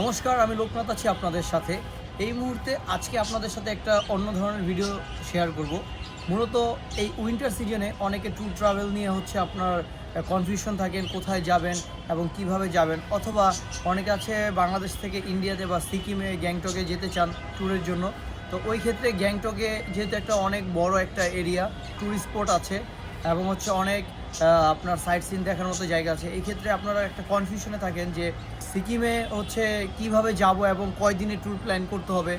নমস্কার, আমি লোকনাথ আছি আপনাদের সাথে। এই মুহূর্তে আজকে আপনাদের সাথে একটা অন্য ধরনের ভিডিও শেয়ার করব। মূলত এই উইন্টার সিজনে অনেকে ট্যুর ট্রাভেল নিয়ে হচ্ছে আপনার কনফিউশন থাকেন, কোথায় যাবেন এবং কীভাবে যাবেন। অথবা অনেকে আছে বাংলাদেশ থেকে ইন্ডিয়াতে বা সিকিমে গ্যাংটকে যেতে চান ট্যুরের জন্য। তো ওই ক্ষেত্রে গ্যাংটকে যেহেতু একটা অনেক বড় একটা এরিয়া ট্যুরিস্ট স্পট আছে এবং হচ্ছে অনেক আপনার সাইট সিন দেখার মতো জায়গা আছে। এই ক্ষেত্রে আপনারা একটা কনফিউশনে থাকেন যে সিকিমে হচ্ছে কীভাবে যাব এবং কয় দিনের ট্যুর প্ল্যান করতে হবে,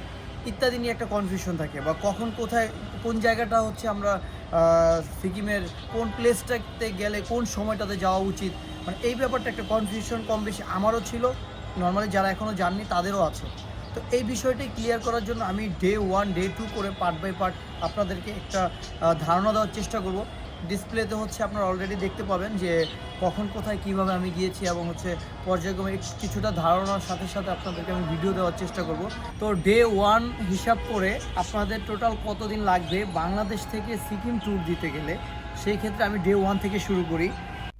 ইত্যাদি নিয়ে একটা কনফিউশন থাকে। বা কখন কোথায়, কোন জায়গাটা হচ্ছে আমরা সিকিমের কোন প্লেসটাতে গেলে কোন সময়টাতে যাওয়া উচিত মানে এই ব্যাপারটা একটা কনফিউশন কম বেশি আমারও ছিল। নর্মালি যারা এখনও যাননি, তাদেরও আছে। তো এই বিষয়টি ক্লিয়ার করার জন্য আমি ডে ওয়ান ডে টু করে পার্ট বাই পার্ট আপনাদেরকে একটা ধারণা দেওয়ার চেষ্টা করব। ডিসপ্লেতে হচ্ছে আপনারা অলরেডি দেখতে পাবেন যে কখন, কোথায়, কীভাবে আমি গিয়েছি এবং হচ্ছে পর্যায়ক্রমে কিছুটা ধারণার সাথে সাথে আপনাদেরকে আমি ভিডিও দেওয়ার চেষ্টা করব। তো ডে ওয়ান হিসাব করে আপনাদের টোটাল কতদিন লাগবে বাংলাদেশ থেকে সিকিম ট্যুর দিতে গেলে? সেই ক্ষেত্রে আমি ডে ওয়ান থেকে শুরু করি।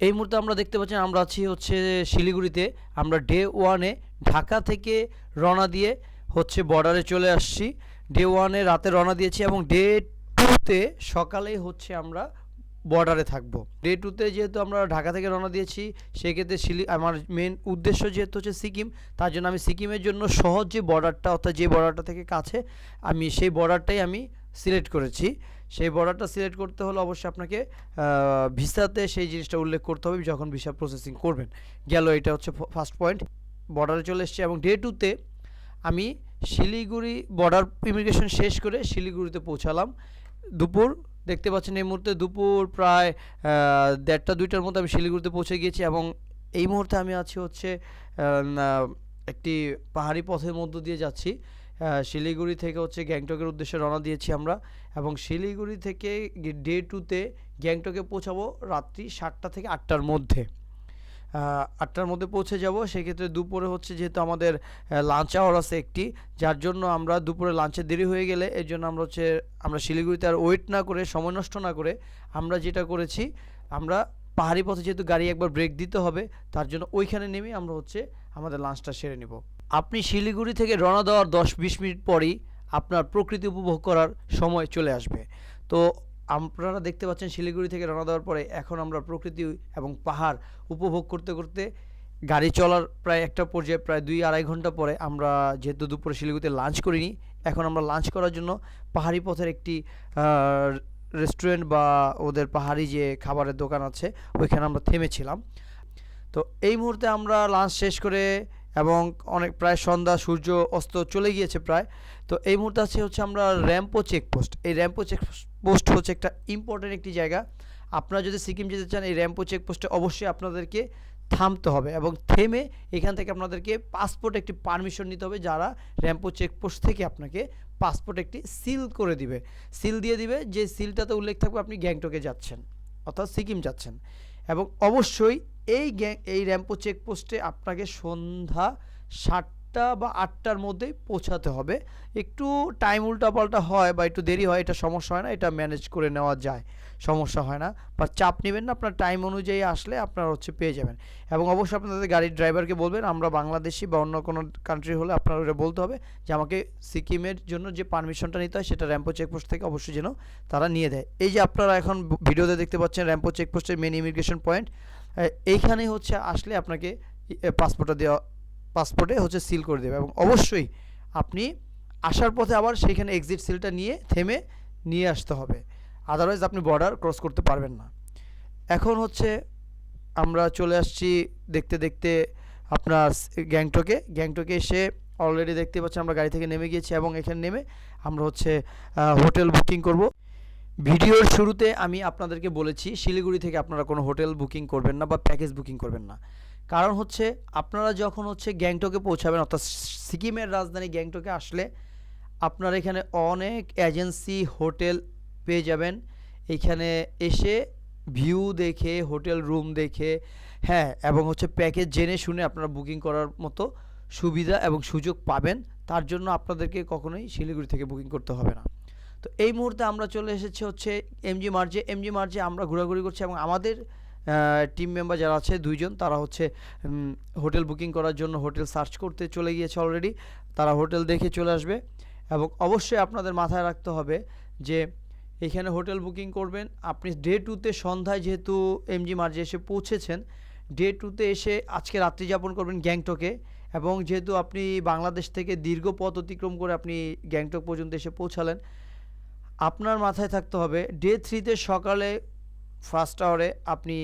এই মুহূর্তে আমরা দেখতে পাচ্ছি আমরা আছি হচ্ছে শিলিগুড়িতে। আমরা ডে ওয়ানে ঢাকা থেকে রওনা দিয়ে হচ্ছে বর্ডারে চলে আসছি। ডে ওয়ানে রাতে রওনা দিয়েছি এবং ডে টুতে সকালেই হচ্ছে আমরা বর্ডারে থাকব। ডে টুতে যেহেতু আমরা ঢাকা থেকে রওনা দিয়েছি, সেক্ষেত্রে শিলি আমার মেন উদ্দেশ্য যেহেতু হচ্ছে সিকিম, তার জন্য আমি সিকিমের জন্য সহজ যে বর্ডারটা অর্থাৎ যে বর্ডারটা থেকে কাছে, আমি সেই বর্ডারটাই আমি সিলেক্ট করেছি। সেই বর্ডারটা সিলেক্ট করতে হলে অবশ্যই আপনাকে ভিসাতে সেই জিনিসটা উল্লেখ করতে হবে যখন ভিসা প্রসেসিং করবেন। গেল এটা হচ্ছে ফার্স্ট পয়েন্ট বর্ডারে চলে এসেছি এবং ডে টুতে আমি শিলিগুড়ি বর্ডার ইমিগ্রেশন শেষ করে শিলিগুড়িতে পৌঁছালাম। দুপুর, দেখতে পাচ্ছেন এই মুহূর্তে দুপুর প্রায় দেড়টা, দুইটার মধ্যে আমি শিলিগুড়িতে পৌঁছে গিয়েছি এবং এই মুহূর্তে আমি আছি হচ্ছে একটি পাহাড়ি পথের মধ্য দিয়ে যাচ্ছি। শিলিগুড়ি থেকে হচ্ছে গ্যাংটকের উদ্দেশ্যে রওনা দিয়েছি আমরা এবং শিলিগুড়ি থেকে ডে টুতে গ্যাংটকে পৌঁছাবো রাত্রি সাতটা থেকে আটটার মধ্যে। আটটার মধ্যে পৌঁছে যাব। সেক্ষেত্রে দুপুরে হচ্ছে যেহেতু আমাদের লাঞ্চ আওয়ার আছে একটি, যার জন্য আমরা দুপুরে লাঞ্চে দেরি হয়ে গেলে এর জন্য আমরা হচ্ছে, আমরা শিলিগুড়িতে আর ওয়েট না করে, সময় নষ্ট না করে আমরা যেটা করেছি, আমরা পাহাড়ি পথে যেহেতু গাড়ি একবার ব্রেক দিতে হবে, তার জন্য ওইখানে নেমে আমরা হচ্ছে আমাদের লাঞ্চটা সেরে নিব। আপনি শিলিগুড়ি থেকে রওনা দেওয়ার দশ বিশ মিনিট পরই আপনার প্রকৃতি উপভোগ করার সময় চলে আসবে। তো আপনারা দেখতে পাচ্ছেন শিলিগুড়ি থেকে রওনা দেওয়ার পরে এখন আমরা প্রকৃতি এবং পাহাড় উপভোগ করতে করতে গাড়ি চলার প্রায় একটা পর্যায়ে প্রায় দুই আড়াই ঘণ্টা পরে আমরা যেহেতু দুপুরে শিলিগুড়িতে লাঞ্চ করিনি, এখন আমরা লাঞ্চ করার জন্য পাহাড়ি পথের একটি রেস্টুরেন্ট বা ওদের পাহাড়ি যে খাবারের দোকান আছে, ওইখানে আমরা থেমেছিলাম। তো এই মুহূর্তে আমরা লাঞ্চ শেষ করে এবং অনেক প্রায় সন্ধ্যা, সূর্য অস্ত চলে গিয়েছে প্রায়। তো এই মুহূর্তে আছে হচ্ছে আমরা র্যাম্পো চেকপোস্ট এই র্যাম্পো চেক পোস্ট হচ্ছে একটা ইম্পর্টেন্ট একটি জায়গা। আপনারা যদি সিকিম যেতে চান, এই র্যাম্পো চেকপোস্টে অবশ্যই আপনাদেরকে থামতে হবে এবং থেমে এখান থেকে আপনাদেরকে পাসপোর্ট একটি পারমিশন নিতে হবে, যারা র্যাম্পো চেকপোস্ট থেকে আপনাকে পাসপোর্ট একটি সিল করে দিবে। সিল দিয়ে দিবে, যে সিলটাতে উল্লেখ থাকবে আপনি গ্যাংটকে যাচ্ছেন, অর্থাৎ সিকিম যাচ্ছেন। এবং অবশ্যই এই এই র্যাম্পো চেকপোস্টে আপনাকে সন্ধ্যা সাতটা বা আটটার মধ্যেই পৌঁছাতে হবে। একটু টাইম উল্টাপাল্টা হয় বা একটু দেরি হয়, এটা সমস্যা হয় না, এটা ম্যানেজ করে নেওয়া যায়। সমস্যা হয় না। বা চাপ নেবেন না, আপনার টাইম অনুযায়ী আসলে আপনার হচ্ছে পেয়ে যাবেন। এবং অবশ্যই আপনাদের গাড়ির ড্রাইভারকে বলবেন, আমরা বাংলাদেশি বা অন্য কোনো কান্ট্রি হলে আপনার ওটা বলতে হবে যে, আমাকে সিকিমের জন্য যে পারমিশনটা নিতে হয়, সেটা র্যাম্পো চেকপোস্ট থেকে অবশ্যই যেন তারা নিয়ে দেয়। এই যে আপনারা এখন ভিডিওতে দেখতে পাচ্ছেন র্যাম্পো চেকপোস্টের মেন ইমিগ্রেশন পয়েন্ট এইখানেই হচ্ছে আসলে আপনাকে পাসপোর্টটা দেওয়া পাসপোর্টে হচ্ছে সিল করে দেবে এবং অবশ্যই আপনি আসার পথে আবার সেইখানে এক্সিট সিলটা নিয়ে থেমে নিয়ে আসতে হবে। আদারওয়াইজ আপনি বর্ডার ক্রস করতে পারবেন না। এখন হচ্ছে আমরা চলে আসছি দেখতে দেখতে আপনার গ্যাংটকে। গ্যাংটকে এসে অলরেডি দেখতে পাচ্ছি আমরা গাড়ি থেকে নেমে গিয়েছি এবং এখানে নেমে আমরা হচ্ছে হোটেল বুকিং করব। ভিডিওর শুরুতে আমি আপনাদেরকে বলেছি, শিলিগুড়ি থেকে আপনারা কোনো হোটেল বুকিং করবেন না বা প্যাকেজ বুকিং করবেন না। কারণ হচ্ছে, আপনারা যখন হচ্ছে গ্যাংটকে পৌঁছাবেন, অর্থাৎ সিকিমের রাজধানী গ্যাংটকে আসলে আপনারা এখানে অনেক এজেন্সি, হোটেল পেয়ে যাবেন। এখানে এসে ভিউ দেখে, হোটেল রুম দেখে হ্যাঁ এবং হচ্ছে প্যাকেজ জেনে শুনে আপনারা বুকিং করার মতো সুবিধা এবং সুযোগ পাবেন। তার জন্য আপনাদেরকে কখনোই শিলিগুড়ি থেকে বুকিং করতে হবে না। তো এই মুহূর্তে আমরা চলে এসেছি হচ্ছে এমজি মার্জে এমজি মার্জে আমরা ঘোরাঘুরি করছি এবং আমাদের টিম মেম্বার যারা আছে দুইজন, তারা হচ্ছে হোটেল বুকিং করার জন্য হোটেল সার্চ করতে চলে গিয়েছে অলরেডি তারা হোটেল দেখে চলে আসবে এবং অবশ্যই আপনাদের মাথায় রাখতে হবে যে এখানে হোটেল বুকিং করবেন। আপনি ডে টুতে সন্ধ্যায় যেহেতু এমজি মার্জে এসে পৌঁছেছেন ডে টুতে এসে আজকে রাত্রি যাপন করবেন গ্যাংটকে এবং যেহেতু আপনি বাংলাদেশ থেকে দীর্ঘ পথ অতিক্রম করে আপনি গ্যাংটক পর্যন্ত এসে পৌঁছালেন আপনার মাথায় থাকতে হবে ডে থ্রিতে সকালে ফার্স্ট আওয়ারে আপনি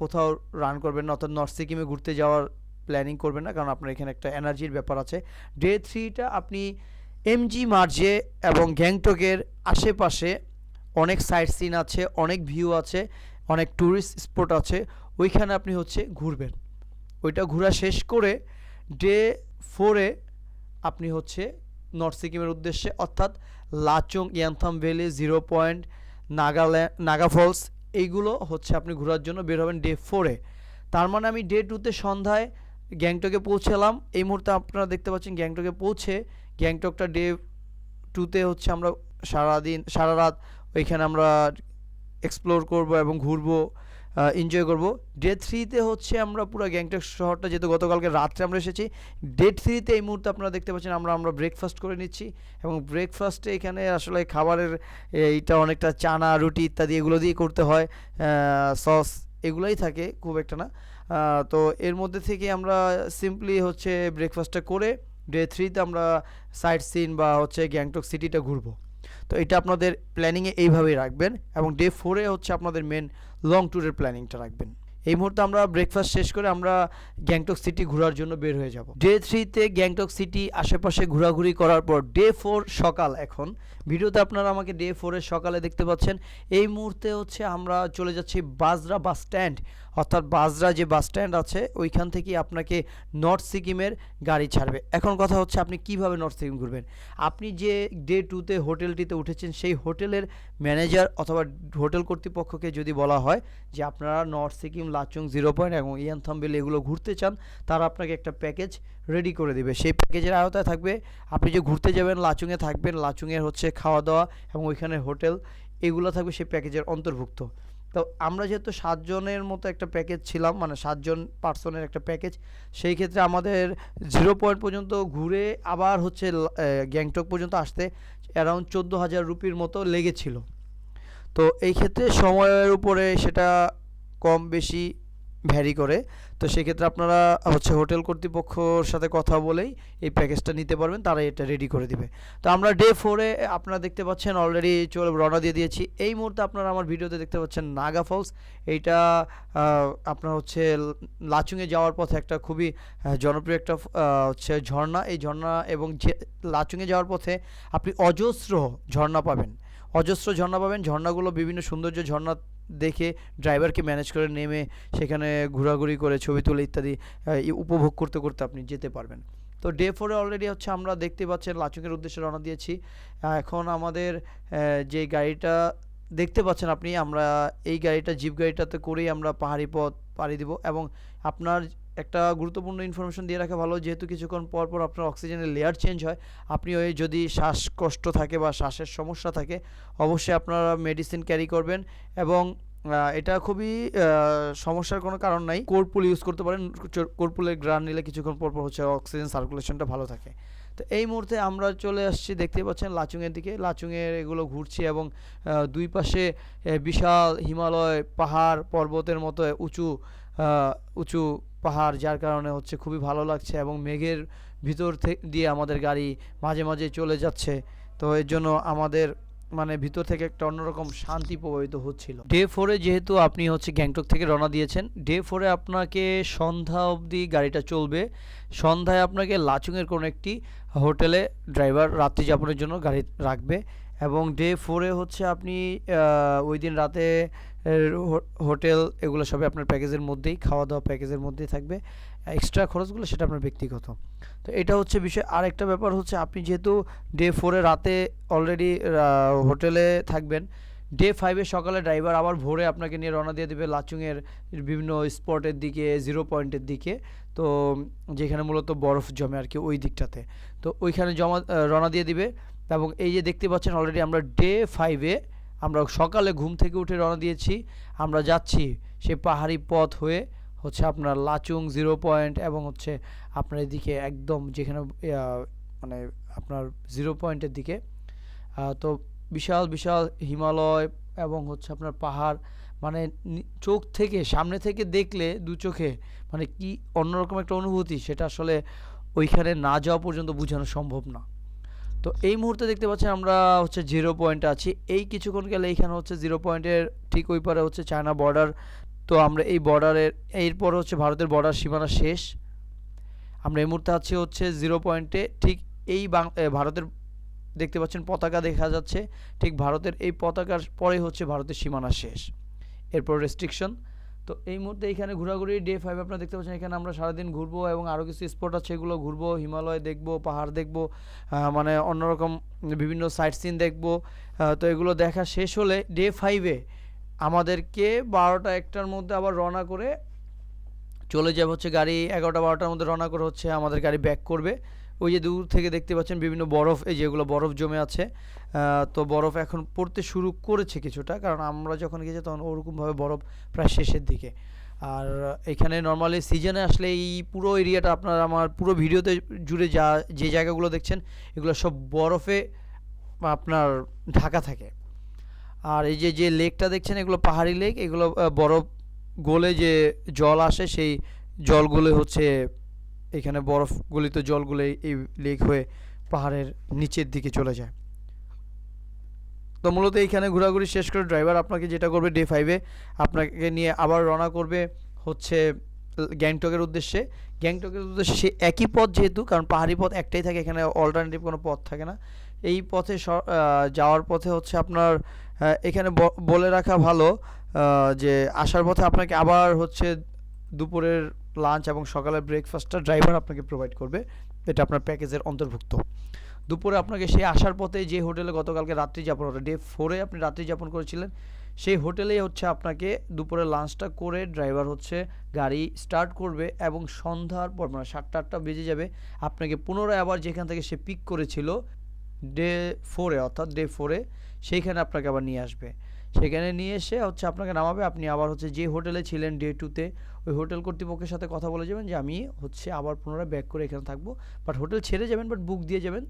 কোথাও রান করবেন না, অর্থাৎ নর্থ সিকিমে ঘুরতে যাওয়ার প্ল্যানিং করবেন না, কারণ আপনার এখানে একটা এনার্জির ব্যাপার আছে। ডে থ্রিটা আপনি এমজি মার্জে এবং গ্যাংটকের আশেপাশে অনেক সাইট সিন আছে, অনেক ভিউ আছে, অনেক ট্যুরিস্ট স্পট আছে, ওইখানে আপনি হচ্ছে ঘুরবেন। ওইটা ঘোরা শেষ করে ডে ফোরে আপনি হচ্ছে নর্থ সিকিমের উদ্দেশ্যে, অর্থাৎ Lachung, Yumthang valley, zero point Nagaland Naga falls, এইগুলো হচ্ছে আপনি ঘোরার জন্য বের হবেন ডে ফোরে তার মানে আমি ডে টুতে সন্ধ্যায় গ্যাংটকে পৌঁছালাম। এই মুহূর্তে আপনারা দেখতে পাচ্ছেন গ্যাংটকে পৌঁছে গ্যাংটকটা ডে টুতে হচ্ছে আমরা সারাদিন, সারা রাত ওইখানে আমরা এক্সপ্লোর করব এবং ঘুরবো। এনজয় করব। ডে থ্রিতে হচ্ছে আমরা পুরো গ্যাংটক শহরটা, যেহেতু গতকালকে রাত্রে আমরা এসেছি ডে থ্রিতে এই মুহূর্তে আপনারা দেখতে পাচ্ছেন আমরা আমরা ব্রেকফাস্ট করে নিচ্ছি এবং ব্রেকফাস্টে এখানে আসলে খাবারের এইটা অনেকটা চানা, রুটি ইত্যাদি এগুলো দিয়ে করতে হয় সস এগুলোই থাকে খুব একটা না। তো এর মধ্যে থেকে আমরা সিম্পলি হচ্ছে ব্রেকফাস্টটা করে ডে থ্রিতে আমরা সাইট সিন বা হচ্ছে গ্যাংটক সিটিটা ঘুরবো। তো এটা আপনাদের প্ল্যানিংয়ে এইভাবেই রাখবেন এবং ডে ফোরে হচ্ছে আপনাদের মেন লং ট্যুরের প্ল্যানিংটা রাখবেন। এই মুহূর্তে আমরা ব্রেকফাস্ট শেষ করে আমরা গ্যাংটক সিটি ঘোরার জন্য বের হয়ে যাব। ডে থ্রিতে গ্যাংটক সিটি আশেপাশে ঘোরাঘুরি করার পর ডে ফোর সকাল এখন। ভিডিওতে আপনারা আমাকে ডে ফোরের সকালে দেখতে পাচ্ছেন। এই মুহূর্তে হচ্ছে আমরা চলে যাচ্ছি বাজরা বাস স্ট্যান্ড অর্থাৎ বাজরা যে বাস স্ট্যান্ড আছে, ওইখান থেকে আপনাকে নর্থ সিকিমের গাড়ি ছাড়বে। এখন কথা হচ্ছে আপনি কীভাবে নর্থ সিকিম ঘুরবেন? আপনি যে ডে টুতে, হোটেলটিতে উঠেছেন, সেই হোটেলের ম্যানেজার অথবা হোটেল কর্তৃপক্ষকে যদি বলা হয় যে আপনারা north Sikkim, Lachung, zero point এবং ইয়ানথাম্বেল এগুলো ঘুরতে চান, তারা আপনাকে একটা প্যাকেজ রেডি করে দেবে। সেই প্যাকেজের আওতায় থাকবে, আপনি যে ঘুরতে যাবেন, লাচুংয়ে থাকবেন, লাচুংয়ের হচ্ছে খাওয়া দাওয়া এবং ওইখানে হোটেল, এগুলো থাকবে সেই প্যাকেজের অন্তর্ভুক্ত। তো আমরা যেহেতু সাতজনের মতো একটা প্যাকেজ ছিলাম মানে সাতজন পার্সনের একটা প্যাকেজ সেই ক্ষেত্রে আমাদের জিরো পয়েন্ট পর্যন্ত ঘুরে আবার হচ্ছে গ্যাংটক পর্যন্ত আসতে অ্যারাউন্ড চোদ্দ হাজার রুপির মতো লেগেছিল। তো এই ক্ষেত্রে সময়ের উপরে সেটা কম বেশি ভ্যারি করে। তো সেক্ষেত্রে আপনারা হচ্ছে হোটেল কর্তৃপক্ষর সাথে কথা বলেই এই প্যাকেজটা নিতে পারবেন তারা এটা রেডি করে দিবে। তো আমরা ডে ফোরে আপনারা দেখতে পাচ্ছেন অলরেডি চলে রওনা দিয়ে দিয়েছি। এই মুহূর্তে আপনারা আমার ভিডিওতে দেখতে পাচ্ছেন নাগা ফলস এইটা আপনার হচ্ছে লাচুংয়ে যাওয়ার পথে একটা খুবই জনপ্রিয় একটা হচ্ছে ঝর্ণা। এই ঝর্ণা এবং যে লাচুংয়ে যাওয়ার পথে আপনি অজস্র ঝর্ণা পাবেন। অজস্র ঝর্ণা পাবেন। ঝর্ণাগুলো বিভিন্ন সৌন্দর্য ঝর্ণা দেখে ড্রাইভারকে ম্যানেজ করে নেমে সেখানে ঘোরাঘুরি করে ছবি তুলে ইত্যাদি উপভোগ করতে করতে আপনি যেতে পারবেন। তো ডে ফোরে অলরেডি হচ্ছে আমরা দেখতে পাচ্ছেন লাচুকের উদ্দেশ্যে রওনা দিয়েছি। এখন আমাদের যে গাড়িটা দেখতে পাচ্ছেন আপনি, আমরা এই গাড়িটা জিপ গাড়িটাতে করেই আমরা পাহাড়ি পথ পাড়ি দিব এবং আপনার একটা গুরুত্বপূর্ণ ইনফরমেশন দিয়ে রাখা ভালো, যেহেতু কিছুক্ষণ পর পর আপনার অক্সিজেনের লেয়ার চেঞ্জ হয়। আপনি ওই যদি শ্বাসকষ্ট থাকে বা শ্বাসের সমস্যা থাকে, অবশ্যই আপনারা মেডিসিন ক্যারি করবেন এবং এটা খুবই সমস্যার কোনো কারণ নাই। কোরপুল ইউজ করতে পারেন কোরপুলের গ্রান নিলে কিছুক্ষণ পর পর হচ্ছে অক্সিজেন সার্কুলেশনটা ভালো থাকে। তো এই মুহূর্তে আমরা চলে আসছি, দেখতে পাচ্ছেন লাচুংয়ের দিকে। লাচুংয়ের এগুলো ঘুরছি এবং দুই পাশে বিশাল হিমালয় পাহাড় পর্বতের মতো উঁচু উঁচু পাহাড়, যার কারণে হচ্ছে খুবই ভালো লাগছে এবং মেঘের ভিতর দিয়ে আমাদের গাড়ি মাঝে মাঝে চলে যাচ্ছে। তো এর জন্য আমাদের মানে ভিতর থেকে একটা অন্যরকম শান্তি প্রভাবিত হচ্ছিল। ডে ফোরে যেহেতু আপনি হচ্ছে গ্যাংটক থেকে রওনা দিয়েছেন, ডে ফোরে আপনাকে সন্ধ্যা অবধি গাড়িটা চলবে। সন্ধ্যায় আপনাকে লাচুংয়ের কোনো একটি হোটেলে ড্রাইভার রাত্রি যাপনের জন্য গাড়ি রাখবে। এবং ডে ফোরে হচ্ছে আপনি ওই দিন রাতে হোটেল এগুলো সবই আপনার প্যাকেজের মধ্যেই খাওয়া দাওয়া প্যাকেজের মধ্যেই থাকবে। এক্সট্রা খরচগুলো সেটা আপনার ব্যক্তিগত। তো এটা হচ্ছে বিষয়। আর একটা ব্যাপার হচ্ছে আপনি যেহেতু ডে ফোরে রাতে অলরেডি হোটেলে থাকবেন ডে ফাইভে সকালে ড্রাইভার আবার ভোরে আপনাকে নিয়ে রওনা দিয়ে দেবে লাচুংয়ের বিভিন্ন স্পটের দিকে জিরো পয়েন্টের দিকে। তো, যেখানে মূলত বরফ জমে আর কি ওই দিকটাতে। তো ওইখানে জমা রওনা দিয়ে দিবে। এবং এই যে দেখতে পাচ্ছেন অলরেডি আমরা ডে ফাইভে আমরা সকালে ঘুম থেকে উঠে রওনা দিয়েছি। আমরা যাচ্ছি সে পাহাড়ি পথ হয়ে হচ্ছে আপনার লাচুং জিরো পয়েন্ট এবং হচ্ছে আপনার এদিকে একদম যেখানে মানে আপনার জিরো পয়েন্টের দিকে। তো বিশাল বিশাল হিমালয় এবং হচ্ছে আপনার পাহাড় মানে চোখ থেকে, সামনে থেকে দেখলে দু চোখে মানে কি অন্যরকম একটা অনুভূতি, সেটা আসলে ওইখানে না যাওয়া পর্যন্ত বোঝানো সম্ভব না। তো এই মুহূর্তে দেখতে পাচ্ছেন আমরা হচ্ছে জিরো পয়েন্টে আছি। এই কিছুক্ষণ গেলে এইখানে হচ্ছে জিরো পয়েন্টের ঠিক ওই পারে হচ্ছে চায়না বর্ডার তো আমরা এই বর্ডারের এরপর হচ্ছে ভারতের বর্ডার সীমানা শেষ। আমরা এই মুহূর্তে আছি হচ্ছে জিরো পয়েন্টে ঠিক এই ভারতের দেখতে পাচ্ছেন পতাকা দেখা যাচ্ছে। ঠিক ভারতের এই পতাকার পরে হচ্ছে ভারতের সীমানা শেষ। এরপর রেস্ট্রিকশন তো এই মুহূর্তে এখানে ঘোরাঘুরি ডে ফাইভ আপনারা দেখতে পাচ্ছেন এখানে আমরা সারাদিন ঘুরবো এবং আরও কিছু স্পট আছে, এগুলো ঘুরবো, হিমালয় দেখব, পাহাড় দেখব মানে অন্যরকম বিভিন্ন সাইট সিন দেখব তো এগুলো দেখা শেষ হলে ডে ফাইভে আমাদেরকে বারোটা একটার মধ্যে আবার রওনা করে চলে যাবে হচ্ছে গাড়ি, এগারোটা, বারোটার মধ্যে রওনা করে হচ্ছে আমাদের গাড়ি ব্যাক করবে। ওই যে দূর থেকে দেখতে পাচ্ছেন বিভিন্ন বরফ, এই যেগুলো বরফ জমে আছে। তো বরফ এখন পড়তে শুরু করেছে কিছুটা, কারণ আমরা যখন গেছি তখন ওরকমভাবে বরফ প্রায় শেষের দিকে। আর এখানে নর্মালি সিজনে আসলে এই পুরো এরিয়াটা আপনার আমার পুরো ভিডিওতে জুড়ে যা, যে জায়গাগুলো দেখছেন, এগুলো সব বরফে আপনার ঢাকা থাকে। আর এই যে যে লেকটা দেখছেন, এগুলো পাহাড়ি লেক এগুলো বরফ গলে যে জল আসে, সেই জলগুলো হচ্ছে এখানে বরফ গলিত জলগুলো এই- লেক হয়ে পাহাড়ের নিচের দিকে চলে যায়। তো মূলত এইখানে ঘোরাঘুরি শেষ করে ড্রাইভার আপনাকে যেটা করবে ডে ফাইভে আপনাকে নিয়ে আবার রওনা করবে হচ্ছে গ্যাংটকের উদ্দেশ্যে। গ্যাংটকের উদ্দেশ্যে সে একই পথ যেহেতু, কারণ পাহাড়ি পথ একটাই থাকে, এখানে অল্টারনেটিভ কোনো পথ থাকে না। এই পথে যাওয়ার পথে হচ্ছে আপনার এখানে বলে রাখা ভালো যে আসার পথে আপনাকে আবার হচ্ছে দুপুরের লাঞ্চ এবং সকালের ব্রেকফাস্টটা ড্রাইভার আপনাকে প্রোভাইড করবে। এটা আপনার প্যাকেজের অন্তর্ভুক্ত। দুপুরে আপনাকে সেই আসার পথে যে হোটেলে গতকালকে রাত্রি যাপন ডে ফোরে আপনি রাত্রি যাপন করেছিলেন, সেই হোটেলেই হচ্ছে আপনাকে দুপুরে লাঞ্চটা করে ড্রাইভার হচ্ছে গাড়ি স্টার্ট করবে এবং সন্ধ্যার পর মানে সাতটা আটটা বেজে যাবে, আপনাকে পুনরায় আবার যেখান থেকে সে পিক করেছিল ডে ফোরে অর্থাৎ ডে ফোরে সেইখানে আপনাকে আবার নিয়ে আসবে। সেখানে নিয়ে এসে হচ্ছে আপনাকে নামাবে, আপনি আবার হচ্ছে যে হোটেলে ছিলেন ডে টুতে ওই হোটেল কর্তৃপক্ষের সাথে কথা বলে যাবেন যে আমি হচ্ছে আবার পুনরায় ব্যাক করে এখানে থাকব। বাট হোটেল ছেড়ে যাবেন বাট বুক দিয়ে যাবেন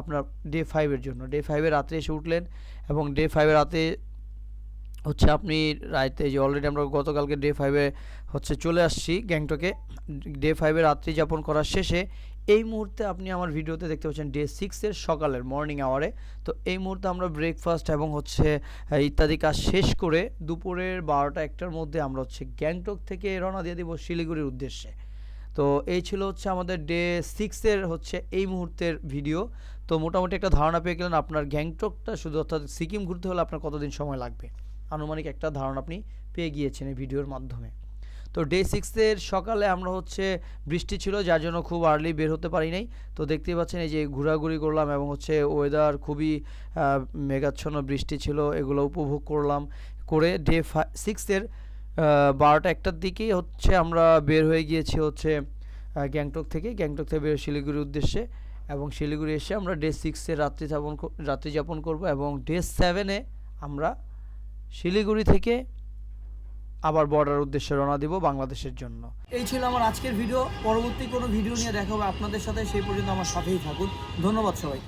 আপনার ডে ফাইভের জন্য। ডে ফাইভে রাতে এসে উঠলেন এবং ডে ফাইভে রাতে হচ্ছে আপনি রাতে যে অলরেডি আমরা গতকালকে ডে ফাইভে হচ্ছে চলে আসছি গ্যাংটকে। ডে ফাইভে রাত্রি যাপন করার শেষে এই মুহূর্তে আপনি আমার ভিডিওতে দেখতে পাচ্ছেন ডে সিক্সের সকালের মর্নিং আওয়ারে তো এই মুহূর্তে আমরা ব্রেকফাস্ট এবং হচ্ছে ইত্যাদি কাজ শেষ করে দুপুরের বারোটা একটার মধ্যে আমরা হচ্ছে গ্যাংটক থেকে রওনা দিয়ে দিব শিলিগুড়ির উদ্দেশ্যে। তো এই ছিল হচ্ছে আমাদের ডে সিক্সের হচ্ছে এই মুহূর্তের ভিডিও তো মোটামুটি একটা ধারণা পেয়ে গেলেন আপনার গ্যাংটকটা শুধু অর্থাৎ সিকিম ঘুরতে হলে আপনার কতদিন সময় লাগবে? আনুমানিক একটা ধারণা আপনি পেয়ে গিয়েছেন এই ভিডিওর মাধ্যমে। তো ডে সিক্সের সকালে আমরা হচ্ছে বৃষ্টি ছিল, যার জন্য খুব আর্লি বের হতে পারি নাই। তো দেখতেই পাচ্ছেন এই যে ঘোরাঘুরি করলাম এবং হচ্ছে ওয়েদার খুবই মেঘাচ্ছন্ন বৃষ্টি ছিল, এগুলো উপভোগ করলাম। করে ডে সিক্সের বারোটা একটার দিকেই হচ্ছে আমরা বের হয়ে গিয়েছি হচ্ছে গ্যাংটক থেকে। গ্যাংটক থেকে বের শিলিগুড়ির উদ্দেশ্যে এবং শিলিগুড়ি এসে আমরা ডে সিক্সে রাত্রি যাপন রাত্রি যাপন করব এবং ডে সেভেনে আমরা শিলিগুড়ি থেকে আবার বর্ডার উদ্দেশ্যে রওনা দিব বাংলাদেশের জন্য। এই ছিল আমার আজকের ভিডিও পরবর্তী কোনো ভিডিও নিয়ে দেখা হবে আপনাদের সাথে। সেই পর্যন্ত আমার সাথেই থাকুন। ধন্যবাদ সবাই